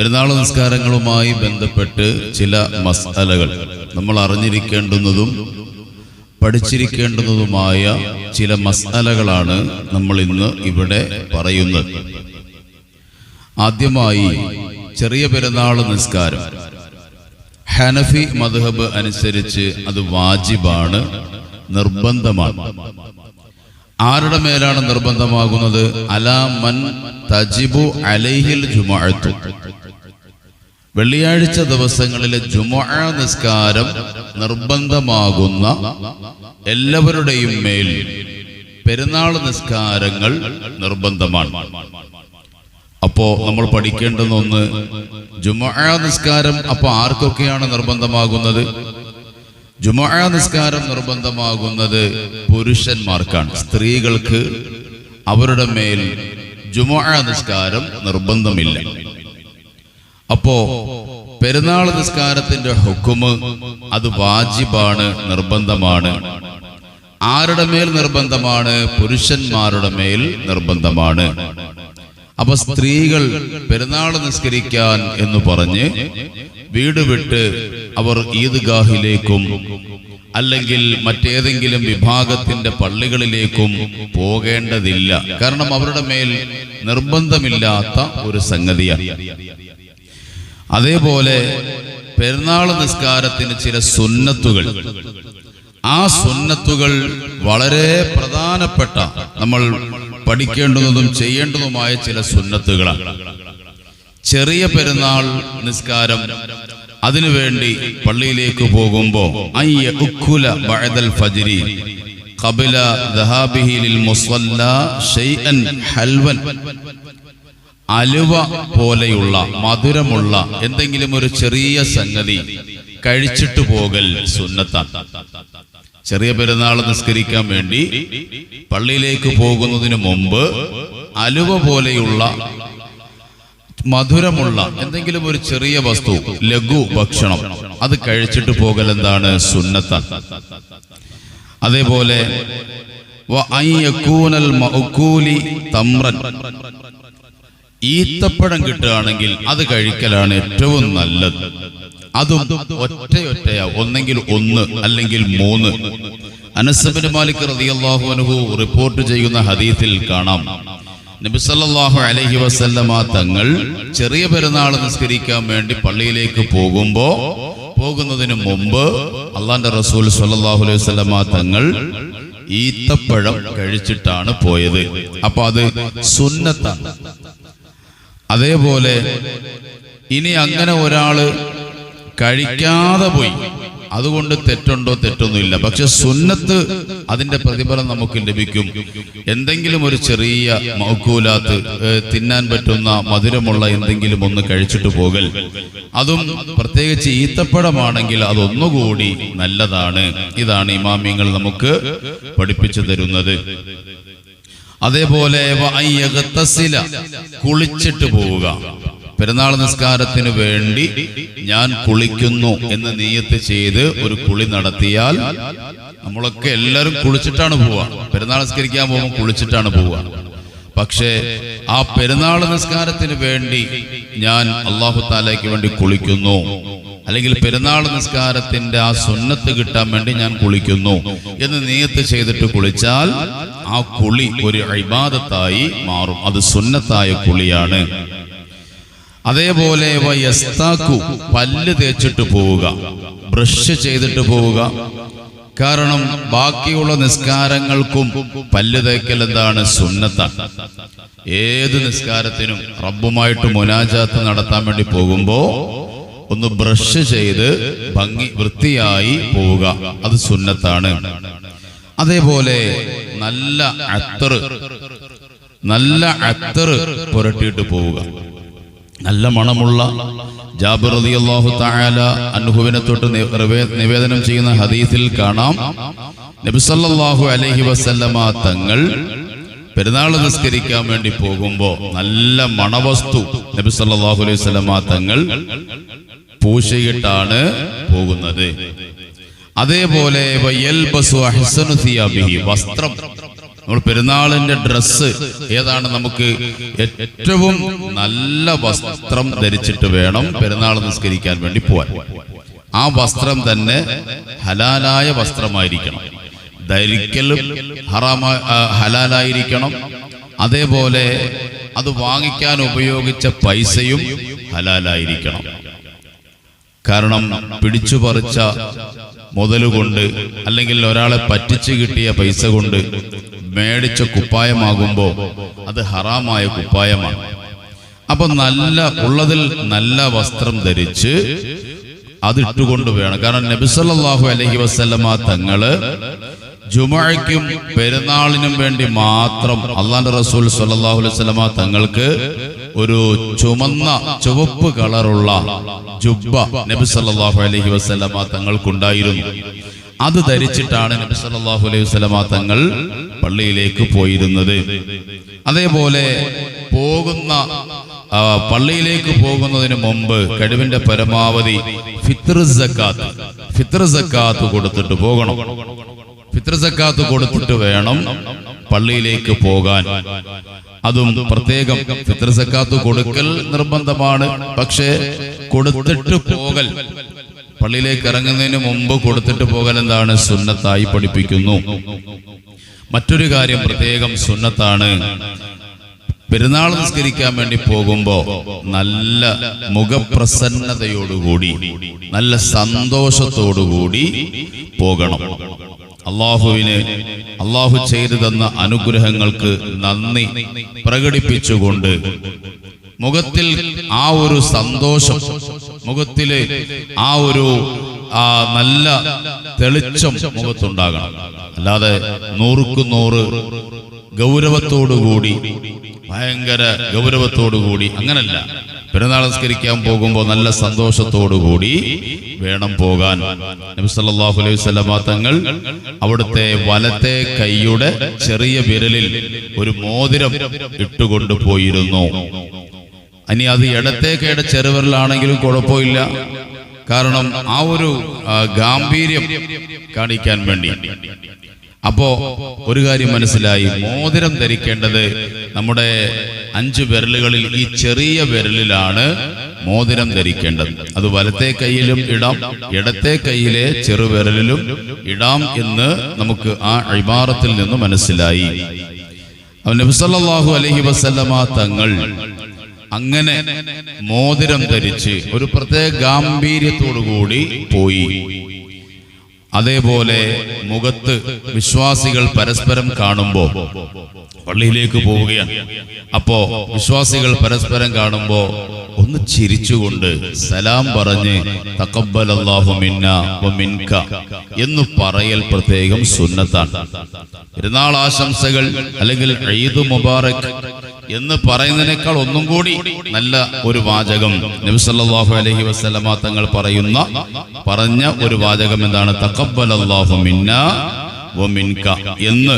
പെരുന്നാൾ നിസ്കാരങ്ങളുമായി ബന്ധപ്പെട്ട് ചില മസാലകൾ നമ്മൾ അറിഞ്ഞിരിക്കേണ്ടുന്നതും പഠിച്ചിരിക്കേണ്ടുന്നതുമായ ചില മസാലകളാണ് നമ്മൾ ഇന്ന് ഇവിടെ പറയുന്നത്. ആദ്യമായി ചെറിയ പെരുന്നാൾ നിസ്കാരം. ഹനഫി മധുഹബ് അനുസരിച്ച് അത് വാജിബാണ് നിർബന്ധമാണ്. ആരുടെ മേലാണ് നിർബന്ധമാകുന്നത്? അലാമൻ തജിബു അലൈഹിൽ ജുമഅത്തു. വെള്ളിയാഴ്ച ദിവസങ്ങളിലെ ജുമുഅ നിസ്കാരം നിർബന്ധമാകുന്ന എല്ലാവരുടെയും മേൽ പെരുന്നാൾ നിസ്കാരങ്ങൾ നിർബന്ധമാണ്. അപ്പോ നമ്മൾ പഠിക്കേണ്ടുന്ന ഒന്ന് ജുമുഅ നിസ്കാരം അപ്പൊ ആർക്കൊക്കെയാണ് നിർബന്ധമാകുന്നത്? ജുമുഅ നിസ്കാരം നിർബന്ധമാകുന്നത് പുരുഷന്മാർക്കാണ്. സ്ത്രീകൾക്ക് അവരുടെ മേൽ ജുമുഅ നിസ്കാരം നിർബന്ധമില്ല. അപ്പോ പെരുന്നാൾ നിസ്കാരത്തിന്റെ ഹുക്കുമ് അത് വാജിബാണ് നിർബന്ധമാണ്. ആരുടെ മേൽ നിർബന്ധമാണ്? പുരുഷന്മാരുടെ മേൽ നിർബന്ധമാണ്. അപ്പൊ സ്ത്രീകൾ പെരുന്നാൾ നിസ്കരിക്കാൻ എന്ന് പറഞ്ഞ് വീട് വിട്ട് അവർ ഈദ്ഗാഹിലേക്കും അല്ലെങ്കിൽ മറ്റേതെങ്കിലും വിഭാഗത്തിന്റെ പള്ളികളിലേക്കും പോകേണ്ടതില്ല. കാരണം അവരുടെ മേൽ നിർബന്ധമില്ലാത്ത ഒരു സംഗതിയാണ്. അതേപോലെ പെരുന്നാൾ നിസ്കാരത്തിന് ചില സുന്നത്തുകൾ. ആ സുന്നത്തുകൾ വളരെ പ്രധാനപ്പെട്ട നമ്മൾ പഠിക്കേണ്ടതും ചെയ്യേണ്ടതുമായ ചില സുന്നത്തുകളാണ്. ചെറിയ പെരുന്നാൾ നിസ്കാരം അതിനുവേണ്ടി പള്ളിയിലേക്ക് പോകുമ്പോൾ ഫജ്രി ഹൽവൻ. അലുവ പോലെയുള്ള മധുരമുള്ള എന്തെങ്കിലും ഒരു ചെറിയ സംഗതി കഴിച്ചിട്ട് പോകൽ സുന്നത്താണ്. ചെറിയ പെരുന്നാൾ നിസ്കരിക്കാൻ വേണ്ടി പള്ളിയിലേക്ക് പോകുന്നതിന് മുമ്പ് അലുവ പോലെയുള്ള മധുരമുള്ള എന്തെങ്കിലും ഒരു ചെറിയ വസ്തു ലഘു ഭക്ഷണം അത് കഴിച്ചിട്ട് പോകൽ എന്താണ് സുന്നത്ത അതേപോലെ തമ്രൻ. ഈത്തപ്പഴം കിട്ടുകയാണെങ്കിൽ അത് കഴിക്കലാണ് ഏറ്റവും നല്ലത്. അതും ഒറ്റയൊറ്റയാ. ഒന്നെങ്കിൽ ഒന്ന് അല്ലെങ്കിൽ മൂന്ന്. അനസബിന് മാലിക് റളിയല്ലാഹു അൻഹു റിപ്പോർട്ട് ചെയ്യുന്ന ഹദീത്തിൽ കാണാം. നബിസല്ലാഹു അലൈഹി വസല്ലമ തങ്ങൾ ചെറിയ പെരുന്നാൾ നിസ്കരിക്കാൻ വേണ്ടി പള്ളിയിലേക്ക് പോകുമ്പോ പോകുന്നതിന് മുമ്പ് അള്ളാന്റെ റസൂൽ സല്ലാഹു അലൈഹി വസല്ലമ തങ്ങൾ ഈത്തപ്പഴം കഴിച്ചിട്ടാണ് പോയത്. അപ്പൊ അത് സുന്നത്താണ്. അതേപോലെ ഇനി അങ്ങനെ ഒരാൾ കഴിക്കാതെ പോയി. അതുകൊണ്ട് തെറ്റുണ്ടോ തെറ്റൊന്നുമില്ല. പക്ഷെ സുന്നത്ത് അതിന്റെ പ്രതിഫലം നമുക്ക് ലഭിക്കും. എന്തെങ്കിലും ഒരു ചെറിയ മൗക്കൂലാത്ത് തിന്നാൻ പറ്റുന്ന മധുരമുള്ള എന്തെങ്കിലും ഒന്ന് കഴിച്ചിട്ട് പോകൽ. അതും പ്രത്യേകിച്ച് ഈത്തപ്പഴമാണെങ്കിൽ അതൊന്നുകൂടി നല്ലതാണ്. ഇതാണ് ഇമാമിങ്ങൾ നമുക്ക് പഠിപ്പിച്ചു തരുന്നത്. അതേപോലെ കുളിച്ചിട്ട് പോവുക. പെരുന്നാൾ നിസ്കാരത്തിന് വേണ്ടി ഞാൻ കുളിക്കുന്നു എന്ന് നീയത്ത് ചെയ്ത് ഒരു കുളി നടത്തിയാൽ നമ്മളൊക്കെ എല്ലാവരും കുളിച്ചിട്ടാണ് പോവുക. പെരുന്നാൾ നിസ്കരിക്കാൻ പോകുമ്പോൾ കുളിച്ചിട്ടാണ് പോവുക. പക്ഷേ ആ പെരുന്നാൾ നിസ്കാരത്തിന് വേണ്ടി ഞാൻ അള്ളാഹു താലയ്ക്ക് വേണ്ടി കുളിക്കുന്നു. അല്ലെങ്കിൽ പെരുന്നാൾ നിസ്കാരത്തിന്റെ ആ സുന്നത്ത് കിട്ടാൻ വേണ്ടി ഞാൻ കുളിക്കുന്നു എന്ന് നീയത്ത് ചെയ്തിട്ട് കുളിച്ചാൽ ആ കുളി ഒരു അഴിബാദത്തായി മാറും. അത് സുന്നത്തായ കുളിയാണ്. അതേപോലെ വയസ്താക്കു പല്ല് തേച്ചിട്ട് പോവുക ബ്രഷ് ചെയ്തിട്ട് പോവുക. കാരണം ബാക്കിയുള്ള നിസ്കാരങ്ങൾക്കും പല്ല് തേക്കൽ എന്താണ് സുന്നത്താണ് ഏത് നിസ്കാരത്തിനും റബ്ബുമായിട്ട് മുനാജാത്ത് നടത്താൻ വേണ്ടി പോകുമ്പോ ഒന്ന് ബ്രഷ് ചെയ്ത് ഭംഗി വൃത്തിയായി പോവുക. അത് സുന്നത്താണ്. അതേപോലെ നല്ല അത്തറ് നല്ല അത്തറ് പുരട്ടിയിട്ട് പോവുക. നല്ല മണമുള്ള ജാബിർ റളിയല്ലാഹു തആല അൻഹുവിനെ തൊട്ട് നിവേ- നിവേദനം ചെയ്യുന്ന ഹദീസിൽ കാണാം. നബിസല്ലാഹു അലഹി വസല്ലമ തങ്ങൾ പെരുന്നാൾ നിസ്കരിക്കാൻ വേണ്ടി പോകുമ്പോൾ നല്ല മണവസ്തു നബിസല്ലാഹു അലൈഹി വസല്ലമ തങ്ങൾ പൂശയിട്ടാണ് പോകുന്നത്. അതേപോലെ വസ്ത്രം. നമ്മൾ പെരുന്നാളിന്റെ ഡ്രസ്സ് ഏതാണ് നമുക്ക് ഏറ്റവും നല്ല വസ്ത്രം ധരിച്ചിട്ട് വേണം പെരുന്നാൾ നിസ്കരിക്കാൻ വേണ്ടി പോവാൻ. ആ വസ്ത്രം തന്നെ ഹലാലായ വസ്ത്രമായിരിക്കണം. ധരിക്കലും ഹറാമ ഹലാലായിരിക്കണം. അതേപോലെ അത് വാങ്ങിക്കാൻ ഉപയോഗിച്ച പൈസയും ഹലാലായിരിക്കണം. കാരണം പിടിച്ചു പറിച്ച മുതലുകൊണ്ട് അല്ലെങ്കിൽ ഒരാളെ പറ്റിച്ചു കിട്ടിയ പൈസ കൊണ്ട് മേടിച്ച കുപ്പായമാകുമ്പോ അത് ഹറാമായ കുപ്പായമാണ്. അപ്പൊ നല്ല ഉള്ളതിൽ നല്ല വസ്ത്രം ധരിച്ച് അതിട്ടുകൊണ്ട് വേണം. കാരണം നബിസല്ലാഹു അലഹി വസ്ലമ തങ്ങൾ ജുമഴയ്ക്കും പെരുന്നാളിനും വേണ്ടി മാത്രം അള്ളാന്റെ റസൂൽ സല്ലാഹു അലൈഹി സ്വലമ തങ്ങൾക്ക് ഒരു ചുമന്ന ചുവപ്പ് കളറുള്ള ജുബ്ബ നബി സല്ലാഹു അലഹി വസല്ലമ തങ്ങൾക്കുണ്ടായിരുന്നു. അത് ധരിച്ചിട്ടാണ് നബി സല്ലാഹു അലൈഹി വസ്ലമ തങ്ങൾ പള്ളിയിലേക്ക് പോയിരുന്നത്. അതേപോലെ പോകുന്ന പള്ളിയിലേക്ക് പോകുന്നതിന് മുമ്പ് കഴിവിന്റെ പരമാവധി ഫിത്ർ സക്കാത്ത് ഫിത്ർ സക്കാത്ത് കൊടുത്തിട്ട് പോകണം. ഫിത്ർ സക്കാത്ത് കൊടുത്തിട്ട് വേണം പള്ളിയിലേക്ക് പോകാൻ. അതും പ്രത്യേകം ഫിത്ർ സക്കാത്ത് കൊടുക്കൽ നിർബന്ധമാണ്. പക്ഷേ കൊടുത്തിട്ട് പോകൽ പള്ളിയിലേക്ക് ഇറങ്ങുന്നതിന് മുമ്പ് കൊടുത്തിട്ട് പോകൽ എന്താണ്? സുന്നത്തായി പഠിപ്പിക്കുന്നു. മറ്റൊരു കാര്യം പ്രത്യേകം സുന്നത്താണ്. പെരുന്നാൾ നിസ്കരിക്കാൻ വേണ്ടി പോകുമ്പോ നല്ല മുഖപ്രസന്നതയോടുകൂടി നല്ല സന്തോഷത്തോടുകൂടി പോകണം. അള്ളാഹുവിന് അള്ളാഹു ചെയ്തു തന്ന അനുഗ്രഹങ്ങൾക്ക് നന്ദി പ്രകടിപ്പിച്ചുകൊണ്ട് മുഖത്തിൽ ആ ഒരു സന്തോഷം മുഖത്തിൽ ആ ഒരു ആ നല്ല തെളിച്ചം മുഖത്തുണ്ടാകണം. അല്ലാതെ നൂറുക്കു നൂറ് ഗൗരവത്തോടുകൂടി ഭയങ്കര ഗൗരവത്തോടുകൂടി അങ്ങനല്ല. പെരുന്നാൾ നിസ്കരിക്കാൻ പോകുമ്പോൾ നല്ല സന്തോഷത്തോടുകൂടി വേണം പോകാൻ. നബിസല്ലാഹു അലൈഹി സ്വലമ തങ്ങൾ അവിടുത്തെ വലത്തെ കൈയുടെ ചെറിയ വിരലിൽ ഒരു മോതിരം ഇട്ടുകൊണ്ട് പോയിരുന്നു. ഇനി അത് ഇടത്തെ കൈയുടെ ചെറുവിരലാണെങ്കിലും കുഴപ്പമില്ല. കാരണം ആ ഒരു ഗാംഭീര്യം കാണിക്കാൻ വേണ്ടി. അപ്പോ ഒരു കാര്യം മനസ്സിലായി. മോതിരം ധരിക്കേണ്ടത് നമ്മുടെ അഞ്ച് വിരലുകളിൽ ഈ ചെറിയ വിരലിലാണ് മോതിരം ധരിക്കേണ്ടത്. അത് വലത്തെ കൈയിലും ഇടാം ഇടത്തെ കൈയിലെ ചെറുവിരലിലും ഇടാം എന്ന് നമുക്ക് ആ അഴിമാറത്തിൽ നിന്ന് മനസ്സിലായി. നബിസല്ലാഹു അലഹി വസല്ലമ തങ്ങൾ അങ്ങനെ മോതിരം ധരിച്ച് ഒരു പ്രത്യേക ഗാംഭീര്യത്തോടു കൂടി പോയി. അതേപോലെ മുഖത്ത് വിശ്വാസികൾ പരസ്പരം കാണുമ്പോ പള്ളിയിലേക്ക് പോവുകയാണ്. അപ്പോ വിശ്വാസികൾ പരസ്പരം കാണുമ്പോ ഒന്ന് ചിരിച്ചുകൊണ്ട് സലാം പറഞ്ഞ് മിൻക എന്ന് പറയൽ പ്രത്യേകം സുന്നത്താണ്. പെരുന്നാൾ ആശംസകൾ അല്ലെങ്കിൽ ഈദ് മുബാറക് എന്ന് പറയുന്നതിനേക്കാൾ ഒന്നും കൂടി നല്ല ഒരു വാചകം. നബി അലഹി വസല്ലമ തങ്ങൾ പറയുന്ന പറഞ്ഞ ഒരു വാചകം എന്താണ്? അല്ലാഹു മിന്ന എന്ന്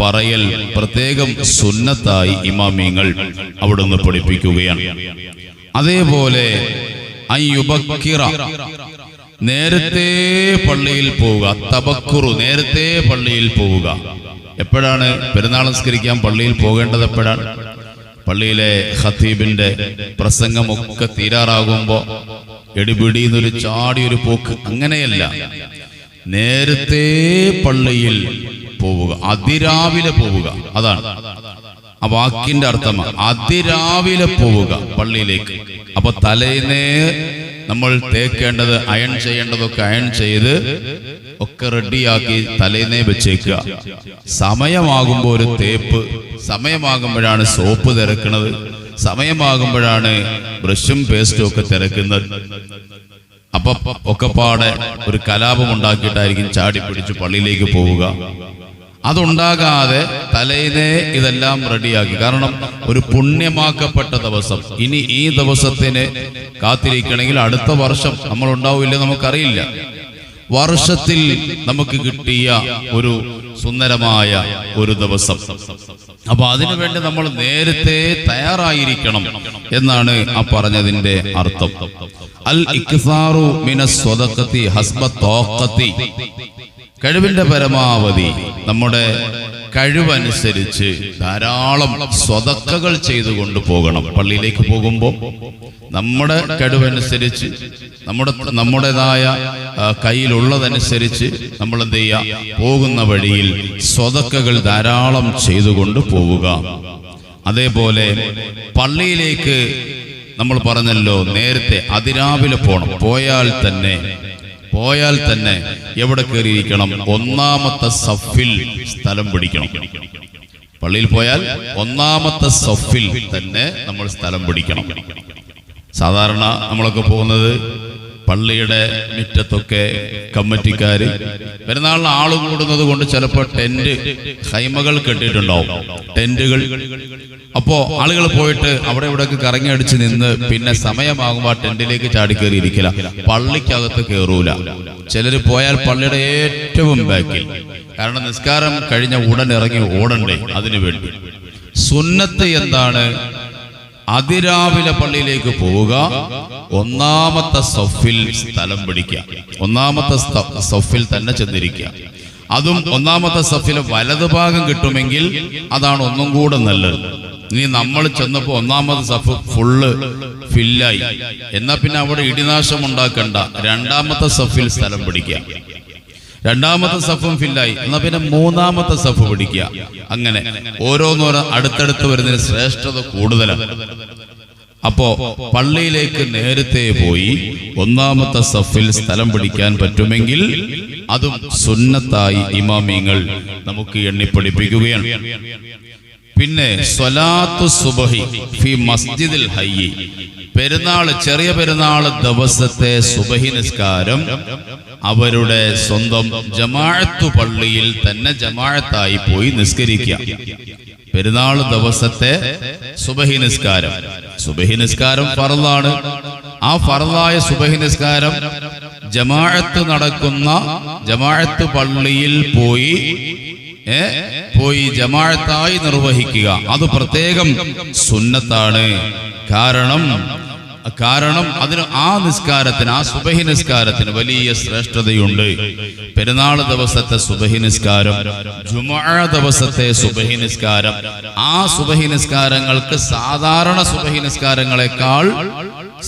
പറയൽ പ്രത്യേകം സുന്നത്തായി ഇമാമിങ്ങൾ അവിടുന്ന് പഠിപ്പിക്കുകയാണ്. അതേപോലെ നേരത്തെ പള്ളിയിൽ പോവുക തബക്കുറു നേരത്തെ പള്ളിയിൽ പോവുക. എപ്പോഴാണ് പെരുന്നാൾ നിസ്കരിക്കാൻ പള്ളിയിൽ പോകേണ്ടത് എപ്പോഴാണ്? പള്ളിയിലെ ഖത്തീബിന്റെ പ്രസംഗമൊക്കെ തീരാറാകുമ്പോ എടിപിടിന്നൊരു ചാടി ഒരു പോക്ക് അങ്ങനെയല്ല. നേരത്തെ പള്ളിയിൽ പോവുക അതിരാവിലെ പോവുക അതാണ്. ആ വാക്കിന്റെ അർത്ഥം അതിരാവിലെ പോവുക പള്ളിയിലേക്ക്. അപ്പൊ തലേന്നേ നമ്മൾ തേക്കേണ്ടത് അയൺ ചെയ്യേണ്ടതൊക്കെ അയൺ ചെയ്ത് ഒക്കെ റെഡിയാക്കി തലേന്നേ വെച്ചേക്കുക. സമയമാകുമ്പോൾ ഒരു തേപ്പ് സമയമാകുമ്പോഴാണ് സോപ്പ് തിരക്കുന്നത് സമയമാകുമ്പോഴാണ് ബ്രഷും പേസ്റ്റും ഒക്കെ തിരക്കുന്നത്. അപ്പൊ ഒക്കെപ്പാടെ ഒരു കലാപം ഉണ്ടാക്കിയിട്ടായിരിക്കും ചാടി പിടിച്ച് പള്ളിയിലേക്ക് പോവുക. അതുണ്ടാകാതെ തലേന്നേ ഇതെല്ലാം റെഡിയാക്കി. കാരണം ഒരു പുണ്യമാക്കപ്പെട്ട ദിവസം. ഇനി ഈ ദിവസത്തിന് കാത്തിരിക്കണമെങ്കിൽ അടുത്ത വർഷം നമ്മൾ ഉണ്ടാവില്ല നമുക്കറിയില്ല. വർഷത്തിൽ നമുക്ക് കിട്ടിയ ഒരു സുന്ദരമായ ഒരു ദിവസം. അപ്പൊ അതിനുവേണ്ടി നമ്മൾ നേരത്തെ തയ്യാറായിരിക്കണം എന്നാണ് ആ പറഞ്ഞതിന്റെ അർത്ഥം. അൽ ഇക്സാറു മിന ഹസ്ബ കഴിവിന്റെ പരമാവധി നമ്മുടെ കഴിവനുസരിച്ച് ധാരാളം സ്വതക്കകൾ ചെയ്തു കൊണ്ടുപോകണം പള്ളിയിലേക്ക് പോകുമ്പോൾ നമ്മുടെ കഴിവനുസരിച്ച് നമ്മുടെ നമ്മുടേതായ കയ്യിലുള്ളതനുസരിച്ച് നമ്മൾ എന്ത് ചെയ്യുക പോകുന്ന വഴിയിൽ സ്വതക്കകൾ ധാരാളം ചെയ്തുകൊണ്ട് പോവുക. അതേപോലെ പള്ളിയിലേക്ക് നമ്മൾ പറഞ്ഞല്ലോ നേരത്തെ അതിരാവിലെ പോകണം പോയാൽ തന്നെ പോയാൽ തന്നെ എവിടെ കയറിയിരിക്കണം? ഒന്നാമത്തെ സഫിൽ സ്ഥലം പിടിക്കണം. പള്ളിയിൽ പോയാൽ ഒന്നാമത്തെ സഫിൽ തന്നെ നമ്മൾ സ്ഥലം പിടിക്കണം. സാധാരണ നമ്മളൊക്കെ പോകുന്നത് പള്ളിയുടെ മുറ്റത്തൊക്കെ കമ്മിറ്റിക്കാർ പെരുന്നാളിന് ആൾ കൂടുന്നത് കൊണ്ട് ചിലപ്പോൾ ടെന്റ് ഹൈമകൾ കെട്ടിയിട്ടുണ്ടാവും. ടെന്റുകൾ അപ്പോ ആളുകൾ പോയിട്ട് അവിടെ ഇവിടെയൊക്കെ കറങ്ങി അടിച്ച് നിന്ന് പിന്നെ സമയമാകുമ്പോൾ ടെന്റിലേക്ക് ചാടിക്കേറി ഇരിക്കില്ല പള്ളിക്കകത്ത് കയറൂല. ചിലര് പോയാൽ പള്ളിയുടെ ഏറ്റവും ബാക്കിൽ. കാരണം നിസ്കാരം കഴിഞ്ഞ ഉടൻ ഇറങ്ങി ഓടണ്ടേ അതിനു വേണ്ടി. സുന്നത്ത് എന്താണ്? അതിരാവിലെ പള്ളിയിലേക്ക് പോവുക. ഒന്നാമത്തെ സഫിൽ സ്ഥലം പിടിക്കുക. ഒന്നാമത്തെ സൊഫിൽ തന്നെ ചെന്നിരിക്കുക. അതും ഒന്നാമത്തെ സഫിലെ വലതുഭാഗം കിട്ടുമെങ്കിൽ അതാണ് ഒന്നും കൂടെ നല്ലത്. ഇനി നമ്മൾ ചെന്നപ്പോ ഒന്നാമത് സഫ് ഫുള്ള് ഫില്ലായി. എന്നാ പിന്നെ അവിടെ ഇടിനാശം ഉണ്ടാക്കണ്ട. രണ്ടാമത്തെ സഫിൽ സ്ഥലം പിടിക്കുക. രണ്ടാമത്തെ സഫും ഫില്ലായി. എന്നാ പിന്നെ മൂന്നാമത്തെ സഫ് പിടിക്കുക. അങ്ങനെ. ഓരോന്നോരോ അടുത്തടുത്ത് വരുന്നതിന് ശ്രേഷ്ഠത കൂടുതലാണ്. അപ്പോ പള്ളിയിലേക്ക് നേരത്തെ പോയി ഒന്നാമത്തെ സഫിൽ സ്ഥലം പിടിക്കാൻ പറ്റുമെങ്കിൽ അതും സുന്നത്തായി ഇമാമിങ്ങൾ നമുക്ക് എണ്ണിപ്പടിപ്പിക്കുകയാണ് പിന്നെ സ്വലാത്തു സുബഹി ഫി മസ്ജിദിൽ പെരുന്നാൾ ചെറിയ പെരുന്നാൾ ദിവസത്തെ സുബഹി നിസ്കാരം അവരുടെ സ്വന്തം ജമാഴത്തു പള്ളിയിൽ തന്നെ ജമാഴത്തായി പോയി നിസ്കരിക്കുക. പെരുന്നാൾ ദിവസത്തെ സുബഹി നിസ്കാരം. സുബഹി നിസ്കാരം ഫറലാണ് ആ ഫറലായ സുബഹി നിസ്കാരം ജമാഴത്ത് നടക്കുന്ന ജമാഴത്ത് പള്ളിയിൽ പോയി പോയി ജമാഴത്തായി നിർവഹിക്കുക. അത് പ്രത്യേകം സുന്നത്താണ്. കാരണം കാരണം അതിന് ആ നിസ്കാരത്തിന് ആ സുബഹി നിസ്കാരത്തിന് വലിയ ശ്രേഷ്ഠതയുണ്ട്. പെരുന്നാൾ ദിവസത്തെ സുബഹി നിസ്കാരം ജുമാ ദിവസത്തെ സുബഹി നിസ്കാരം ആ സുബഹി നിസ്കാരങ്ങൾക്ക് സാധാരണ സുബഹി നിസ്കാരങ്ങളെക്കാൾ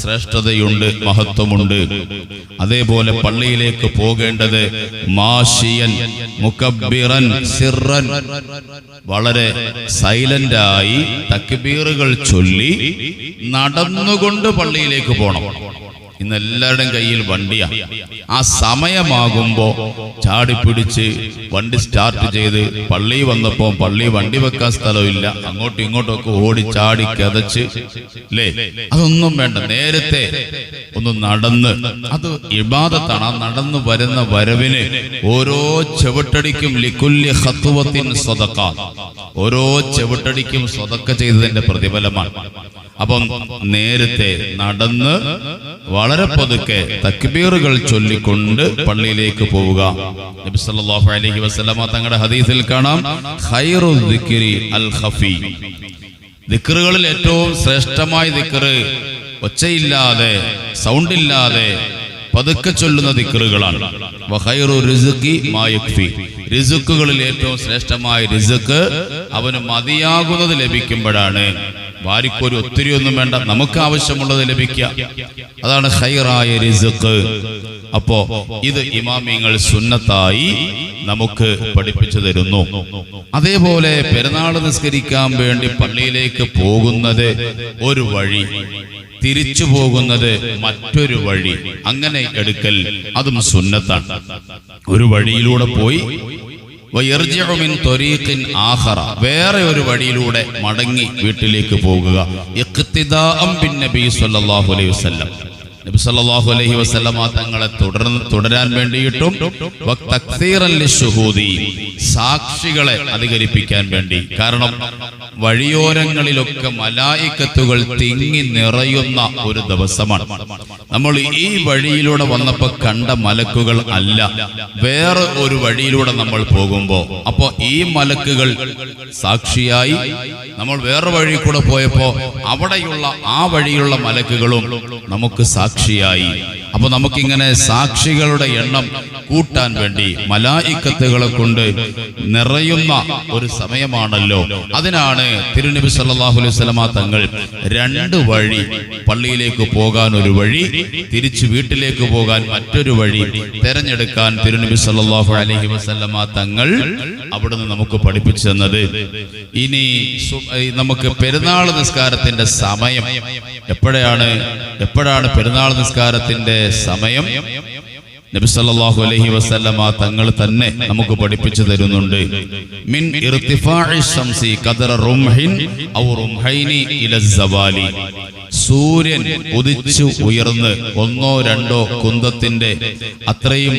ശ്രേഷ്ഠതയുണ്ട് മഹത്വമുണ്ട്. അതേപോലെ പള്ളിയിലേക്ക് പോകേണ്ടത് മാഷിയൻ മുക്കബിറൻ സിറൻ. വളരെ സൈലന്റായി തക്ബീറുകൾ ചൊല്ലി നടന്നുകൊണ്ട് പള്ളിയിലേക്ക് പോകണം ഇന്ന് എല്ലാവരുടെയും കയ്യിൽ വണ്ടിയാ. ആ സമയമാകുമ്പോ ചാടിപ്പിടിച്ച് വണ്ടി സ്റ്റാർട്ട് ചെയ്ത് പള്ളി വന്നപ്പോ പള്ളി വണ്ടി വെക്കാൻ സ്ഥലമില്ല. അങ്ങോട്ടും ഇങ്ങോട്ടും ഒക്കെ ഓടി ചാടി കതച്ച് അല്ലേ അതൊന്നും വേണ്ട. നേരത്തെ ഒന്ന് നടന്ന് അത് ഇബാദത്താണ്. ആ നടന്നു വരുന്ന വരവിന് ഓരോ ചെവിട്ടടിക്കും ലിക്കുല്യ ഹത്തുവത്തിൻ സ്വതക്ക ഓരോ ചെവിട്ടടിക്കും സ്വതക്ക ചെയ്തതിന്റെ പ്രതിഫലമാണ്. അപ്പം നേരത്തെ നടന്ന് വളരെ പതുക്കെ തക്ബീറുകൾ ചൊല്ലിക്കൊണ്ട് പള്ളിയിലേക്ക് പോവുക. നബി സല്ലല്ലാഹു അലൈഹി വസല്ലമ തങ്ങളുടെ ഹദീസിൽ കാണാം ഖൈറു ദിക്രി അൽ ദിക്റുകളിൽ ഏറ്റവും ശ്രേഷ്ഠമായ ദിക്റ് ഒച്ചയില്ലാതെ സൗണ്ട് ഇല്ലാതെ പതുക്കെ ചൊല്ലുന്ന ദിക്റുകളാണ്. റിസുക്കുകളിൽ ഏറ്റവും ശ്രേഷ്ഠമായ റിസുക്ക് അവന് മതിയാകുന്നത് ലഭിക്കുമ്പോഴാണ്. ഭാര്യക്കൊരു ഒത്തിരി ഒന്നും വേണ്ട. നമുക്ക് ആവശ്യമുള്ളത് ലഭിക്കുക. അതാണ് ഹൈറായ റിസുക്ക് അപ്പോ ഇത് ഇമാമിങ്ങൾ സുന്നത്തായി നമുക്ക് പഠിപ്പിച്ചു തരുന്നു. അതേപോലെ പെരുന്നാൾ നിസ്കരിക്കാൻ വേണ്ടി പള്ളിയിലേക്ക് പോകുന്നത് ഒരു വഴി തിരിച്ചു പോകുന്നത് മറ്റൊരു വഴി അങ്ങനെ എടുക്കൽ അതും സുന്നത്താണ്. ഒരു വഴിയിലൂടെ പോയി വേറെ ഒരു വഴിയിലൂടെ മടങ്ങി വീട്ടിലേക്ക് പോകുക. ഇഖ്തിദാഅം അലഹി വസല്ലമ തങ്ങളെ തുടർന്ന് തുടരാൻ വേണ്ടിയിട്ടും സാക്ഷികളെ അധികരിപ്പിക്കാൻ വേണ്ടി. കാരണം വഴിയോരങ്ങളിലൊക്കെ മലായിക്കത്തുകൾ തിങ്ങി നിറയുന്ന ഒരു ദിവസമാണ്. നമ്മൾ ഈ വഴിയിലൂടെ വന്നപ്പോ കണ്ട മലക്കുകൾ അല്ല. വേറെ ഒരു വഴിയിലൂടെ നമ്മൾ പോകുമ്പോ അപ്പോ ഈ മലക്കുകൾ സാക്ഷിയായി നമ്മൾ വേറെ വഴി കൂടെ പോയപ്പോ അവിടെയുള്ള ആ വഴിയുള്ള മലക്കുകളും നമുക്ക് സാക്ഷിയായി. അപ്പൊ നമുക്കിങ്ങനെ സാക്ഷികളുടെ എണ്ണം കൂട്ടാൻ വേണ്ടി മലായിക്കത്തുകളെ കൊണ്ട് നിറയുന്ന ഒരു സമയമാണല്ലോ. അതിനാണ് തിരുനബി സല്ലാഹു അലൈഹി തങ്ങൾ രണ്ട് വഴി പള്ളിയിലേക്ക് പോകാൻ ഒരു വഴി തിരിച്ചു വീട്ടിലേക്ക് പോകാൻ മറ്റൊരു വഴി തെരഞ്ഞെടുക്കാൻ തിരുനബി സല്ലാഹു അലൈഹി വസല്ലമ തങ്ങൾ അവിടുന്ന് നമുക്ക് പഠിപ്പിച്ചു തന്നത്. ഇനി നമുക്ക് പെരുന്നാൾ നിസ്കാരത്തിന്റെ സമയം എപ്പോഴാണ് എപ്പോഴാണ് പെരുന്നാൾ നിസ്കാരത്തിന്റെ സമയം? നബി സല്ലല്ലാഹു അലൈഹി വസല്ലമ തങ്ങൾ തന്നെ നമുക്ക് പഠിപ്പിച്ചു തരുന്നുണ്ട്. മിൻ ഇർതിഫാഇ ശംസി ഖദറ ഔ സൂര്യൻ ഉദിച്ചു ഉയർന്ന് ഒന്നോ രണ്ടോ കുന്തത്തിന്റെ അത്രയും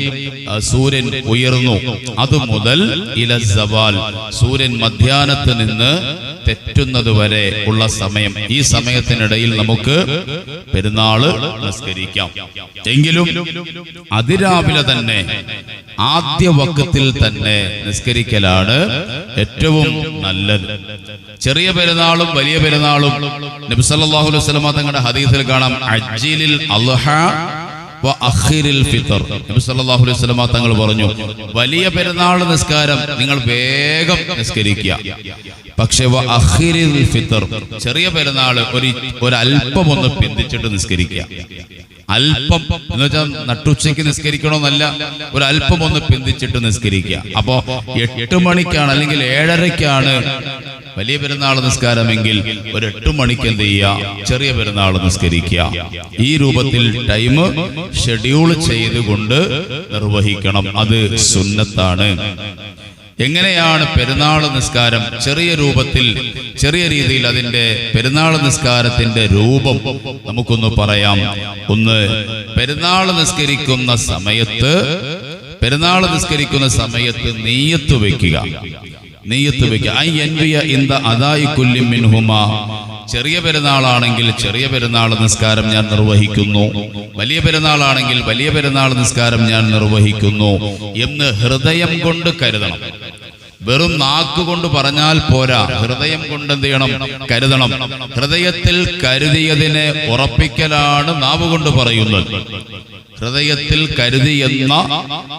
സൂര്യൻ ഉയർന്നു. അത് മുതൽ ഇല സവാൽ. സൂര്യൻ മധ്യാനത്ത് നിന്ന് തെറ്റുന്നത് വരെ ഉള്ള സമയം. ഈ സമയത്തിനിടയിൽ നമുക്ക് പെരുന്നാൾ നമസ്കരിക്കാം. എങ്കിലും അതിരാവിലെ തന്നെ ആദ്യ വക്കത്തിൽ തന്നെ നിസ്കരിക്കലാണ് ഏറ്റവും നല്ലത്. ചെറിയ പെരുന്നാളും വലിയ പെരുന്നാളും നബി സല്ലല്ലാഹു അലൈഹി തങ്ങളുടെ ഹദീസിൽ കാണാം. അജ്ജിലിൽ അൽഹ തങ്ങൾ പറഞ്ഞു വലിയ പെരുന്നാൾ നിസ്കാരം നിങ്ങൾ വേഗം നിസ്കരിക്കുക. പക്ഷേ ചെറിയ പെരുന്നാൾ ഒരു ഒരല്പം ഒന്ന് പിന്തിച്ചിട്ട് നിസ്കരിക്കുക. അല്പം എന്ന് വെച്ചാൽ നട്ടുച്ചയ്ക്ക് നിസ്കരിക്കണമെന്നല്ല ഒരു അല്പം ഒന്ന് പിന്തിച്ചിട്ട് നിസ്കരിക്കുക. അപ്പോ എട്ട് മണിക്കാണ് അല്ലെങ്കിൽ ഏഴരയ്ക്കാണ് വലിയ പെരുന്നാൾ നിസ്കാരമെങ്കിൽ ഒരു എട്ട് മണിക്ക് എന്ത് ചെയ്യുക? ചെറിയ പെരുന്നാൾ നിസ്കരിക്കുക. ഈ രൂപത്തിൽ ടൈം ഷെഡ്യൂൾ ചെയ്തുകൊണ്ട് നിർവഹിക്കണം. അത് സുന്നത്താണ്. എങ്ങനെയാണ് പെരുന്നാൾ നിസ്കാരം? ചെറിയ രൂപത്തിൽ ചെറിയ രീതിയിൽ അതിന്റെ പെരുന്നാൾ നിസ്കാരത്തിന്റെ രൂപം നമുക്കൊന്ന് പറയാം. ഒന്ന് പെരുന്നാൾ നിസ്കരിക്കുന്ന സമയത്ത് പെരുന്നാൾ നിസ്കരിക്കുന്ന സമയത്ത് നെയ്യത്ത് വെക്കുക. നെയ്യത്ത് വെക്കുക. ഐ എൻവിയ ഇന്ത അതായി മിൻഹുമ. ചെറിയ പെരുന്നാളാണെങ്കിൽ ചെറിയ പെരുന്നാൾ നിസ്കാരം ഞാൻ നിർവഹിക്കുന്നു. വലിയ പെരുന്നാളാണെങ്കിൽ വലിയ പെരുന്നാൾ നിസ്കാരം ഞാൻ നിർവഹിക്കുന്നു എന്ന് ഹൃദയം കൊണ്ട് കരുതണം. വെറും നാക്ക് കൊണ്ട് പറഞ്ഞാൽ പോരാ. ഹൃദയം കൊണ്ട് എന്ത് ചെയ്യണം? കരുതണം. ഹൃദയത്തിൽ കരുതിയതിനെ ഉറപ്പിക്കലാണ് നാവ് കൊണ്ട് പറയുന്നത്. ഹൃദയത്തിൽ കരുതിയെന്ന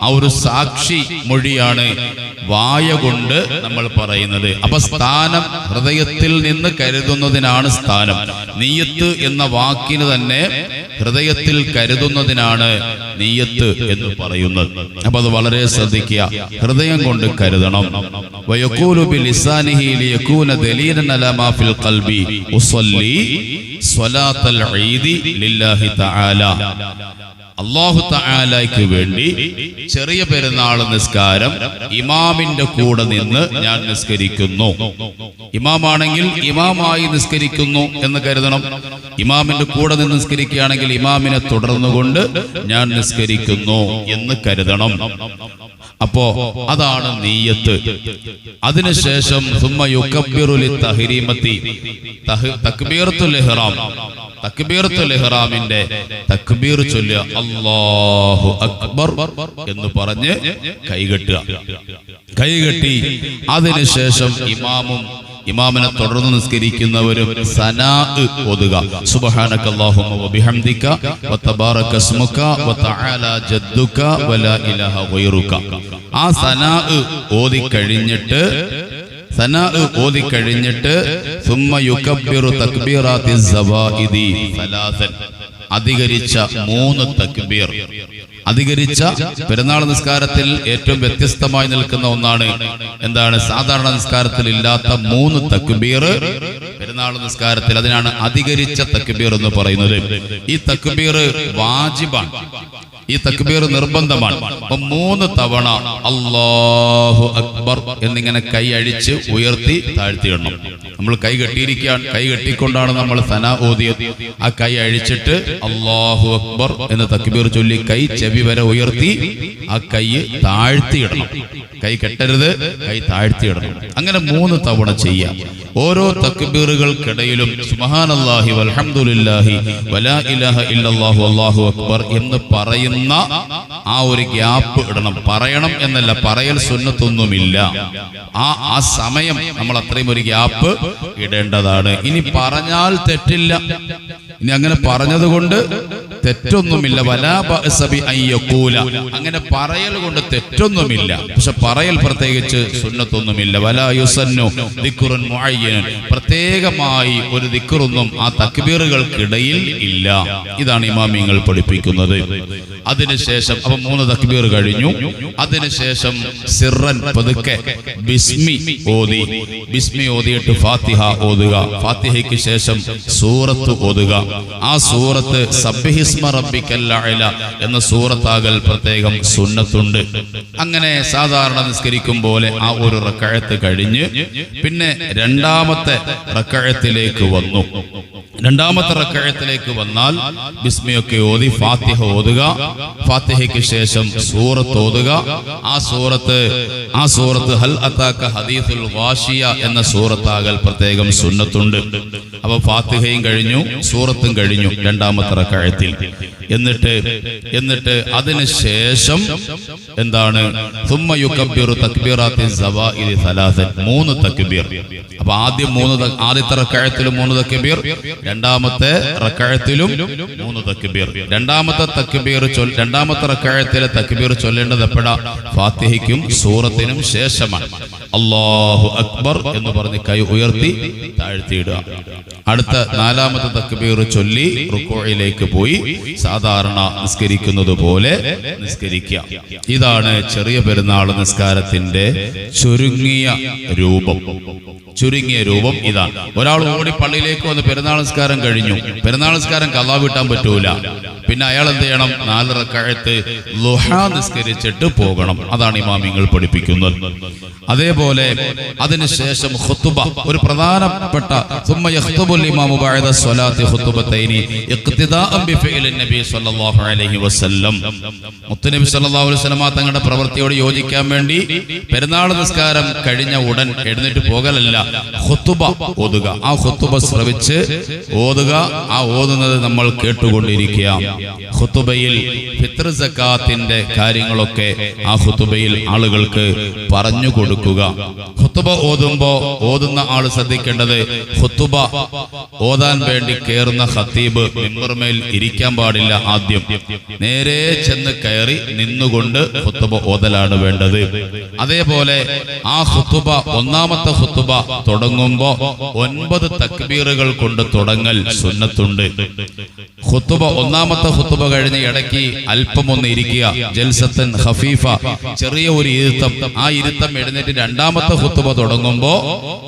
ആ ഒരു സാക്ഷി മൊഴിയാണ് വായ കൊണ്ട് നമ്മൾ പറയുന്നത്. അപ്പൊ സ്ഥാനം ഹൃദയത്തിൽ നിന്ന് കരുതുന്നതിനാണ് സ്ഥാനം. നീയത്ത് എന്ന വാക്കിന് തന്നെ ഹൃദയത്തിൽ കരുതുന്നതിനാണ് നീയത്ത് എന്ന് പറയുന്നത്. അപ്പൊ അത് വളരെ ശ്രദ്ധിക്കുക. ഹൃദയം കൊണ്ട് കരുതണം. ലില്ലാഹി തആല. അള്ളാഹു തായാലയ്ക്ക് വേണ്ടി ചെറിയ പെരുന്നാൾ നിസ്കാരം ഇമാമിന്റെ കൂടെ നിന്ന് ഞാൻ നിസ്കരിക്കുന്നു. ഇമാമാണെങ്കിൽ ഇമാമായി നിസ്കരിക്കുന്നു എന്ന് കരുതണം. ഇമാമിന്റെ കൂടെ നിന്ന് നിസ്കരിക്കുകയാണെങ്കിൽ ഇമാമിനെ തുടർന്നുകൊണ്ട് ഞാൻ നിസ്കരിക്കുന്നു എന്ന് കരുതണം. അപ്പോ അതാണ് നീയത്ത്. അതിനുശേഷം സുമ്മ യുക്കബ്ബിറുലി തഹരീമത്തി തഹ്- തക്ബീറത്തുൽ ഇഹ്റാം. ഇഹ്റാമിന്റെ. തക്ബീർ ചൊല്ലുക അല്ലാഹു അക്ബർ എന്ന് പറഞ്ഞ് കൈകെട്ടുക കൈകെട്ടി അതിനുശേഷം ഇമാമും ഇമാമിനെ തുടർന്ന് നിസ്കരിക്കുന്നവരും സനാ അല്ലാഹുമ്മ ജദ്ദുക വലാ ഇലാഹ ഗൈറുക. ആ സനാ ഓതി കഴിഞ്ഞിട്ട് സനാ ഓതി കഴിഞ്ഞിട്ട് അധികരിച്ച മൂന്ന് തക്ബീർ. അധികരിച്ച പെരുന്നാൾ നിസ്കാരത്തിൽ ഏറ്റവും വ്യത്യസ്തമായി നിൽക്കുന്ന ഒന്നാണ്. എന്താണ്? സാധാരണ നിസ്കാരത്തിൽ ഇല്ലാത്ത മൂന്ന് തക്ബീർ. പെരുന്നാൾ നിസ്കാരത്തിൽ അതിനാണ് അധികരിച്ച തക്ബീർ എന്ന് പറയുന്നത്. ഈ തക്ബീർ വാജിബാണ്. ഈ തക്ബീർ നിർബന്ധമാണ്. അപ്പൊ മൂന്ന് തവണ അല്ലാഹു അക്ബർ എന്നിങ്ങനെ കൈ അഴിച്ച് ഉയർത്തി താഴ്ത്തിയിടണം. നമ്മൾ കൈ കെട്ടിയിരിക്കുകയാണ്. കൈ കെട്ടിക്കൊണ്ടാണ് നമ്മൾ സന ഓതിയത്. ആ കൈ അഴിച്ചിട്ട് അല്ലാഹു അക്ബർ എന്ന് തക്ബീർ ചൊല്ലി കൈ ചെവി വരെ ഉയർത്തി ആ കൈ താഴ്ത്തിയിടണം. കൈ കെട്ടരുത് കൈ താഴ്ത്തിയിടണം. അങ്ങനെ മൂന്ന് തവണ ചെയ്യാം. ഓരോ തക്ബീറുകൾക്കിടയിലും സുബ്ഹാനല്ലാഹി വൽഹംദുലില്ലാഹി വലാ ഇലാഹ ഇല്ലല്ലാഹു അല്ലാഹു അക്ബർ എന്ന് പറയുന്ന ആ ഒരു ഗ്യാപ്പ് ഇടണം. പറയണം എന്നല്ല പറയൽ സുന്നത്തൊന്നുമില്ല. ആ ആ സമയം നമ്മൾ അത്രയും ഒരു ഗ്യാപ്പ് ഇടേണ്ടതാണ്. ഇനി പറഞ്ഞാൽ തെറ്റില്ല. ഇനി അങ്ങനെ പറഞ്ഞത് കൊണ്ട് തെറ്റൊന്നുമില്ല. വലാ അയ്യക്കൂല അങ്ങനെ പറയൽ കൊണ്ട് തെറ്റൊന്നുമില്ല. പക്ഷെ പറയൽ പ്രത്യേകിച്ച് സുന്നത്തൊന്നുമില്ല. വലാ യുസന്നു ദിക്റുൻ മുഅയ്യനൻ പ്രത്യേകമായി ഒരു ദിക്കുറൊന്നും ആ തക്ബീറുകൾക്കിടയിൽ ഇല്ല. ഇതാണ് ഇമാമിങ്ങൾ പഠിപ്പിക്കുന്നത്. അതിനുശേഷം അപ്പൊ മൂന്ന് തക്ബീർ കഴിഞ്ഞു. അതിനുശേഷം സിറൻ പതുക്കെ ബിസ്മി ഓതി. ബിസ്മി ഓതിയിട്ട് ഫാത്തിഹ ഓതുക. ഫാത്തിഹയ്ക്ക് ശേഷം സൂറത്ത് ഓതുക. ആ സൂറത്ത് അഅല എന്ന സൂറത്താകൽ പ്രത്യേകം സുന്നത്തുണ്ട്. അങ്ങനെ സാധാരണ നിസ്കരിക്കും പോലെ ആ ഒരു റക്കഴത്ത് കഴിഞ്ഞ് പിന്നെ രണ്ടാമത്തെ റക്കഴത്തിലേക്ക് വന്നു. രണ്ടാമത്തെ റക്കഴത്തിലേക്ക് വന്നാൽ ബിസ്മിയൊക്കെ ഓതി ഫാത്തിഹ ഓതുക. ഫാത്തിഹയ്ക്ക് ശേഷം സൂറത്ത് ഓതുക. ആ സൂറത്ത് ആ സൂറത്ത് ഹൽ അത്താക്ക ഹദീസുൽ വാഷിയ എന്ന സൂറത്താകൽ പ്രത്യേകം സുന്നത്തുണ്ട്. അപ്പൊ ഫാത്തിഹയും കഴിഞ്ഞു സൂറത്തും കഴിഞ്ഞു രണ്ടാമത്തെ റക്കഴത്തിൽ എന്നിട്ട് എന്നിട്ട് അതിന് ശേഷം എന്താണ്? മൂന്ന് തക്ബീർ. അപ്പൊ ആദ്യം മൂന്ന് ആദ്യത്തെ റക്കഴത്തിലും മൂന്ന് തക്ബീർ രണ്ടാമത്തെ റക്കഴത്തിലും മൂന്ന് തക്ബീർ. രണ്ടാമത്തെ തക്ബീർ രണ്ടാമത്തെ റക്കഴത്തിലെ തക്ബീർ ചൊല്ലേണ്ടത് എപ്പോഴാ? ഫാത്തിഹയ്ക്കും സൂറത്തിനും ശേഷമാണ്. അള്ളാഹു അക്ബർ എന്ന് പറഞ്ഞ് കൈ ഉയർത്തി താഴ്ത്തിയിടുക. അടുത്ത നാലാമത്തെ തക്ബീർ ചൊല്ലി റുക്കോയിലേക്ക് പോയി. സാധാരണ നിസ്കരിക്കുന്നത് പോലെ നിസ്കരിക്കുക. ഇതാണ് ചെറിയ പെരുന്നാൾ നിസ്കാരത്തിന്റെ ചുരുങ്ങിയ രൂപം. ചുരുങ്ങിയ രൂപം ഇതാണ്. ഒരാൾ ഓടി പള്ളിയിലേക്ക് വന്ന് പെരുന്നാൾ നിസ്കാരം കഴിഞ്ഞു. പെരുന്നാൾ നിസ്കാരം കലാ വിട്ടാൻ പറ്റൂല. പിന്നെ അയാൾ എന്ത് ചെയ്യണം? നാലര കഴത്ത് ലുഹ നിസ്കരിച്ചിട്ട് പോകണം. അതാണ് ഇമാമിങ്ങൾ പഠിപ്പിക്കുന്നത്. അതേപോലെ അതിനുശേഷം ഹുത്തുബ ഒരു പ്രധാനപ്പെട്ട തങ്ങളുടെ പ്രവൃത്തിയോട് യോജിക്കാൻ വേണ്ടി പെരുന്നാൾ നിസ്കാരം കഴിഞ്ഞ ഉടൻ എഴുന്നേറ്റ് പോകലല്ല ഹുത്തുബ ഓതുക. ആ ഹുത്തുബ ശ്രവിച്ച് ഓതുക. ആ ഓതുന്നത് നമ്മൾ കേട്ടുകൊണ്ടിരിക്കുക ഖുത്തുബയിൽ ഫിത്ർ സക്കാത്തിന്റെ കാര്യങ്ങളൊക്കെ ആ ഹുത്തുബയിൽ ആളുകൾക്ക് പറഞ്ഞു കൊടുക്കുക. ഹുത്തുബ ഓതുമ്പോ ഓതുന്ന ആൾ ശ്രദ്ധിക്കേണ്ടത് ഹുത്തുബ ഓതാൻ വേണ്ടി കയറുന്ന ഹത്തീബ് മിമ്പർമേൽ ഇരിക്കാൻ പാടില്ല ആദ്യം. നേരെ ചെന്ന് കയറി നിന്നുകൊണ്ട് ഹുത്തുബ ഓതലാണ് വേണ്ടത്. അതേപോലെ ആ ഹുത്തുബ ഒന്നാമത്തെ ഹുത്തുബ തുടങ്ങുമ്പോ ഒൻപത് തക്ബീറുകൾ കൊണ്ട് തുടങ്ങൽ സുന്നത്തുണ്ട്. ഖുത്തുബ ഒന്നാമത്തെ ഹുത്തുബ കഴിഞ്ഞ് ഇടയ്ക്ക് അല്പം ഒന്ന് ഇരിക്കുക. ജൽസത്തൻ ഹഫീഫ ചെറിയ ഒരു ഇരുത്തം. ആ ഇരുത്തം എഴുന്നേറ്റ് രണ്ടാമത്തെ ഹുത്തുബ തുടങ്ങുമ്പോ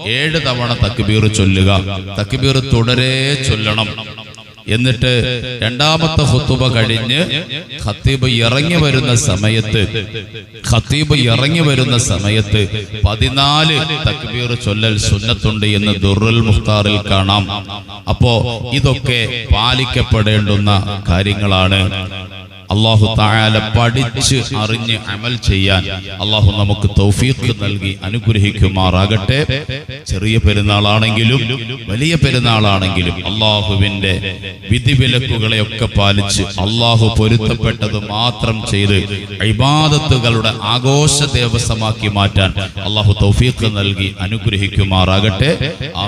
ഏഴ് തവണ തക്ബീർ ചൊല്ലുക. തക്ബീർ തുടരെ ചൊല്ലണം. എന്നിട്ട് രണ്ടാമത്തെ ഹുത്തുബ കഴിഞ്ഞ് ഖത്തീബ് ഇറങ്ങി വരുന്ന സമയത്ത് ഖത്തീബ് ഇറങ്ങി വരുന്ന സമയത്ത് പതിനാല് തക്ബീർ ചൊല്ലൽ സുന്നത്തുണ്ട് എന്ന് ദുർറുൽ മുഖ്താറിൽ കാണാം. അപ്പോ ഇതൊക്കെ പാലിക്കപ്പെടേണ്ടുന്ന കാര്യങ്ങളാണ്. അള്ളാഹു താഴെ പഠിച്ച് അറിഞ്ഞ് അമൽ ചെയ്യാൻ അള്ളാഹു നമുക്ക് തൗഫീഖ് നൽകി അനുഗ്രഹിക്കുമാറാകട്ടെ. ചെറിയ പെരുന്നാളാണെങ്കിലും വലിയ പെരുന്നാളാണെങ്കിലും അള്ളാഹുവിന്റെ വിധിവിലക്കുകളെയൊക്കെ പാലിച്ച് അള്ളാഹു പൊരുത്തപ്പെട്ടത് മാത്രം ചെയ്ത് ഇബാദത്തുകളുടെ ആഘോഷ ദേവസമാക്കി മാറ്റാൻ അള്ളാഹു തൗഫീഖ് നൽകി അനുഗ്രഹിക്കുമാറാകട്ടെ.